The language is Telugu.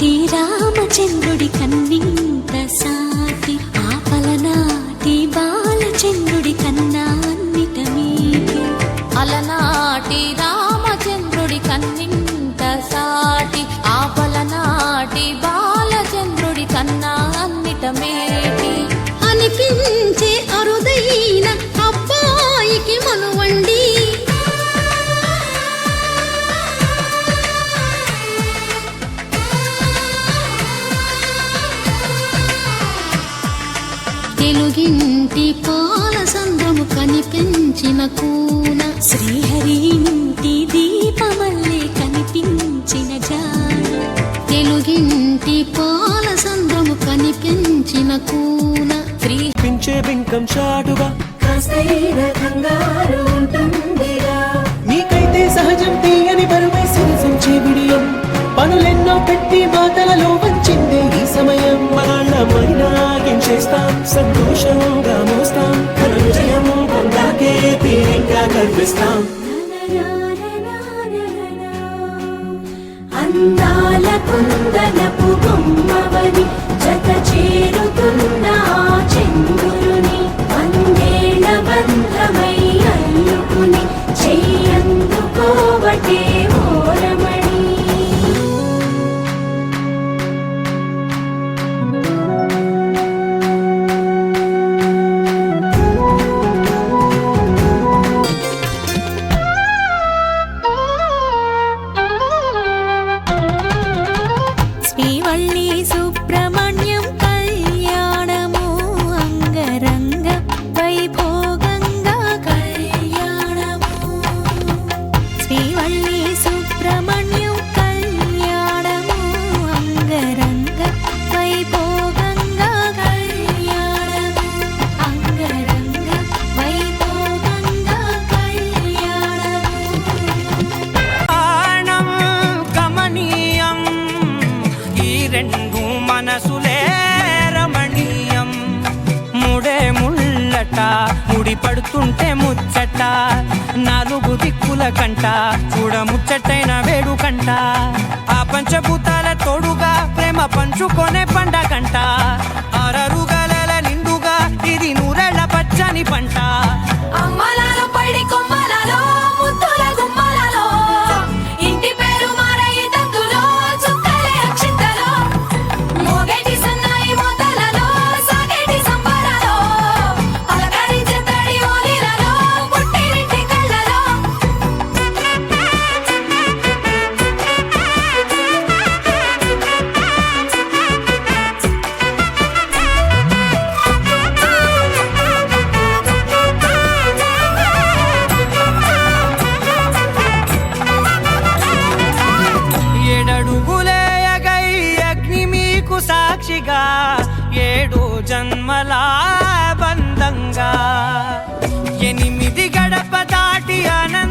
నాటి రామచంద్రుడి కన్నింత సాటి ఆపల నాటి బాలచంద్రుడి కన్నా అన్నిట మీది అలనాటి తెలుగింటి పాల సంద్రము కనిపించిన కూన. శ్రీహరి ఇంటి దీపమల్లే కనిపించిన జాన. తెలుగింటి పాల సంద్రము కనిపించిన కూన. శ్రీ పించే బింకం చాటుగా కాస్తైన కంగారు చేస్తాం సంతోషంగా మోస్తాం ఘన విజయం పొందాకే తీరిగ్గా కనిపిస్తాం. అందాల కుందనపు బొమ్మవని జత ముళ్ళట ముడి పడుతుంటే ముచ్చట నాలుగు దిక్కుల కంట చూడ ముచ్చటైన వేడుకంట. ఆ పంచభూతాల తోడుగా ప్రేమ పంచుకొనే పండగ. సాక్షిగా ఏడు జన్మల బంధంగా ఎనిమిది గడప దాటి ఆనంద